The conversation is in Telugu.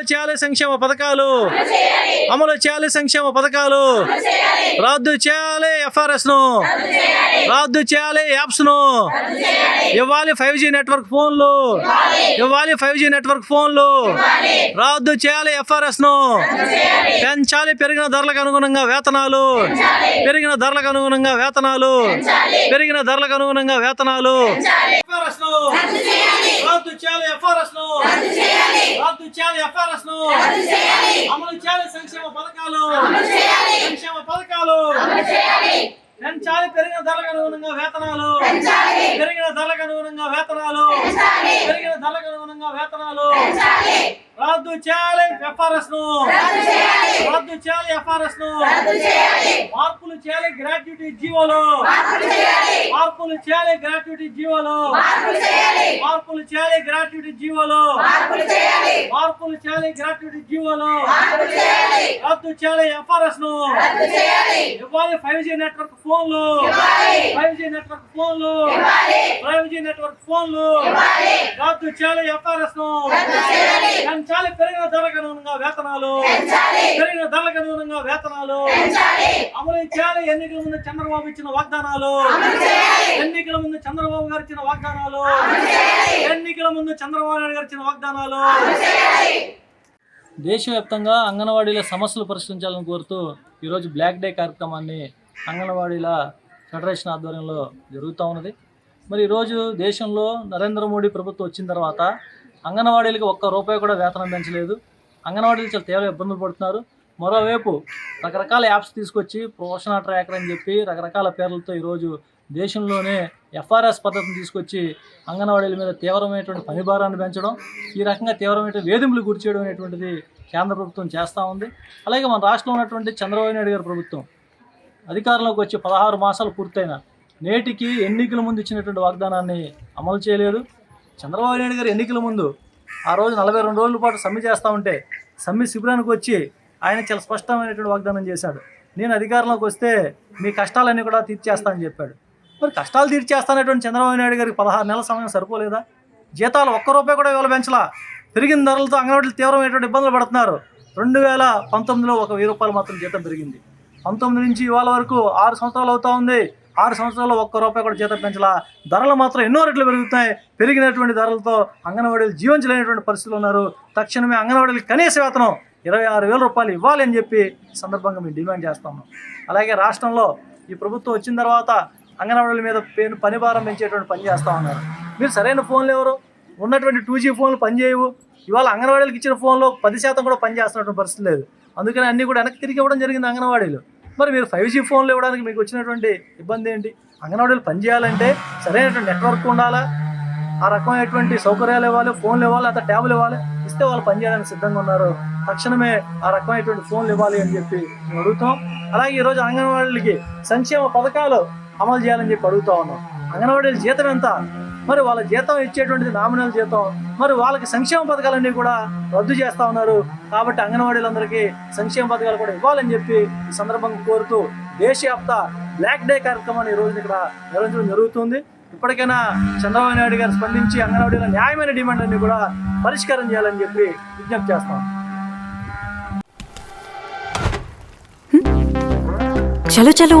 అమలు చేయాలి సంక్షేమ పథకాలు. అమలు చేయాలి సంక్షేమ పథకాలు. రద్దు చేయాలి ఎఫ్ఆర్ఎస్ను. రద్దు చేయాలి యాప్స్ను. ఇవ్వాలి ఫైవ్ జీ నెట్వర్క్ ఫోన్లు. ఇవ్వాలి ఫైవ్ జీ నెట్వర్క్ ఫోన్లు. రద్దు చేయాలి ఎఫ్ఆర్ఎస్ను. పెంచాలి పెరిగిన ధరలకు అనుగుణంగా వేతనాలు. పెరిగిన ధరలకు అనుగుణంగా వేతనాలు. పెరిగిన ధరలకు అనుగుణంగా వేతనాలు. FRS ను. రద్దు చేయాలి ఎఫ్ఆర్ఎస్ను రద్దు చేయాలి ఎఫ్ఆర్ఎస్ను అమలు చేయాలి. సంక్షేమ పథకాలు. సంక్షేమ పథకాలు. పెంచాలి పెరిగిన ధరలకు అనుగుణంగా వేతనాలు. పెరిగిన ధరలకు అనుగుణంగా వేతనాలు. పెరిగిన ధరలకు అనుగుణంగా వేతనాలు. రద్దు చేయాలి ఎఫ్ఆర్ఎస్ను రద్దు చేయాలి ఎఫ్ఆర్ఎస్ను మార్పులు చేయాలి గ్రాట్యుటీ జీవోలో. మార్పులు చేయాలి. గ్రాట్యుటీ జీవోలో. మార్పులు చేయాలి. గ్రాట్యుటీ జీవోలో. మార్పులు చేయాలి. గ్రాట్యుటీ జీవోలో. రద్దు చేయాలి ఎఫ్ఆర్ఎస్ను. ఇవ్వాలి ఫైవ్ జీ నెట్వర్క్ ఫోన్లు. ఫైవ్ జీ నెట్వర్క్ ఫోన్లు. ఫైవ్ జీ నెట్వర్క్ ఫోన్లు. రద్దు చేయాలి ఎఫ్ఆర్ఎస్ను. పెంచాలి పెరిగిన ధరలకు అనుగుణంగా వేతనాలు. పెరిగిన ధరలకు అనుగుణంగా వేతనాలు. అమలు చేయాలి ఎన్నికల ముందు చంద్రబాబు ఇచ్చిన వాగ్దానాలు. ఎన్నికల ముందు చంద్రబాబు గారు ఇచ్చిన వాగ్దానాలు. ఎన్నికల ముందు చంద్రబాబు నాయుడు గారు ఇచ్చిన వాగ్దానాలు. దేశవ్యాప్తంగా అంగన్వాడీల సమస్యలు పరిష్కరించాలని కోరుతూ ఈరోజు బ్లాక్ డే కార్యక్రమాన్ని అంగన్వాడీల ఫెడరేషన్ ఆధ్వర్యంలో జరుగుతూ ఉన్నది. మరి ఈరోజు దేశంలో నరేంద్ర మోడీ ప్రభుత్వం వచ్చిన తర్వాత అంగన్వాడీలకు ఒక్క రూపాయి కూడా వేతనం పెంచలేదు. అంగన్వాడీలు చాలా తీవ్ర ఇబ్బందులు పడుతున్నారు. మరోవైపు రకరకాల యాప్స్ తీసుకొచ్చి పోషణ ట్రాకర్ అని చెప్పి రకరకాల పేర్లతో ఈరోజు దేశంలోనే ఎఫ్ఆర్ఎస్ పద్ధతిని తీసుకొచ్చి అంగన్వాడీల మీద తీవ్రమైనటువంటి పనిభారాన్ని పెంచడం ఈ రకంగా తీవ్రమైన వేధింపులు గురి చేయడం అనేటువంటిది కేంద్ర ప్రభుత్వం చేస్తూ ఉంది. అలాగే మన రాష్ట్రంలో ఉన్నటువంటి చంద్రబాబు నాయుడు గారి ప్రభుత్వం అధికారంలోకి వచ్చి పదహారు మాసాలు పూర్తయిన నేటికి ఎన్నికల ముందు ఇచ్చినటువంటి వాగ్దానాన్ని అమలు చేయలేదు. చంద్రబాబు నాయుడు గారు ఎన్నికల ముందు ఆ రోజు నలభై రెండు రోజుల పాటు సమ్మె చేస్తూ ఉంటే సమ్మె శిబిరానికి వచ్చి ఆయన చాలా స్పష్టమైనటువంటి వాగ్దానం చేశాడు. నేను అధికారంలోకి వస్తే మీ కష్టాలన్నీ కూడా తీర్చేస్తానని చెప్పాడు. మరి కష్టాలు తీర్చేస్తానటువంటి చంద్రబాబు నాయుడు గారికి పదహారు నెలల సమయం సరిపోలేదా? జీతాలు ఒక్క రూపాయి కూడా ఇవాళ పెంచలా. పెరిగిన ధరలతో అంగన్వాడీలు తీవ్రమైనటువంటి ఇబ్బందులు పడుతున్నారు. రెండు వేల పంతొమ్మిదిలో ఒక వెయ్యి రూపాయలు మాత్రం జీతం పెరిగింది. పంతొమ్మిది నుంచి ఇవాళ వరకు ఆరు సంవత్సరాలు అవుతా ఉంది. ఆరు సంవత్సరాల్లో ఒక్క రూపాయి కూడా జీతం పెంచలా. ధరలు మాత్రం ఎన్నో రెట్లు పెరుగుతున్నాయి. పెరిగినటువంటి ధరలతో అంగన్వాడీలు జీవించలేనటువంటి పరిస్థితులు ఉన్నారు. తక్షణమే అంగన్వాడీలు కనీస వేతనం ఇరవై ఆరు వేల రూపాయలు ఇవ్వాలి అని చెప్పి సందర్భంగా మేము డిమాండ్ చేస్తాము. అలాగే రాష్ట్రంలో ఈ ప్రభుత్వం వచ్చిన తర్వాత అంగన్వాడీల మీద పేరు పని భారం పెంచేటువంటి పని చేస్తూ ఉన్నారు. మీరు సరైన ఫోన్లు ఎవరు? ఉన్నటువంటి టూ జీ ఫోన్లు పనిచేయవు ఇవాళ అంగన్వాడీలకు ఇచ్చిన ఫోన్లో పది శాతం కూడా పనిచేస్తున్నటువంటి పరిస్థితి లేదు. అందుకని అన్నీ కూడా వెనక్కి తిరిగి ఇవ్వడం జరిగింది అంగన్వాడీలు. మరి మీరు ఫైవ్ జీ ఫోన్లు ఇవ్వడానికి మీకు వచ్చినటువంటి ఇబ్బంది ఏంటి? అంగన్వాడీలు పనిచేయాలంటే సరైనటువంటి నెట్వర్క్ ఉండాలా? ఆ రకమైనటువంటి సౌకర్యాలు ఇవ్వాలి ఫోన్లు ఇవ్వాలి లేదా ట్యాబ్లు ఇవ్వాలి ఇస్తే వాళ్ళు పనిచేయడానికి సిద్ధంగా ఉన్నారు. తక్షణమే ఆ రకమైనటువంటి ఫోన్లు ఇవ్వాలి అని చెప్పి మేము అడుగుతాం. అలాగే ఈరోజు అంగన్వాడీలకి సంక్షేమ పథకాలు అమలు చేయాలని చెప్పి అడుగుతా ఉన్నాం. అంగన్వాడీల జీతం ఎంత మరి వాళ్ళ జీతం ఇచ్చేటువంటిది నామినల్ జీతం మరి వాళ్ళకి సంక్షేమ పథకాలన్నీ కూడా రద్దు చేస్తా ఉన్నారు. కాబట్టి అంగన్వాడీలందరికీ సంక్షేమ పథకాలు కూడా ఇవ్వాలని చెప్పి ఈ సందర్భంగా కోరుతూ దేశవ్యాప్త బ్లాక్ డే కార్యక్రమాన్ని ఈరోజు రోజున ఇక్కడ నిర్వహించడం జరుగుతుంది. ఇప్పటికైనా చంద్రబాబు నాయుడు గారు స్పందించి అంగన్వాడీల న్యాయమైన డిమాండ్ అన్ని కూడా పరిష్కారం చేయాలని చెప్పి విజ్ఞప్తి చేస్తాం చలో చలో.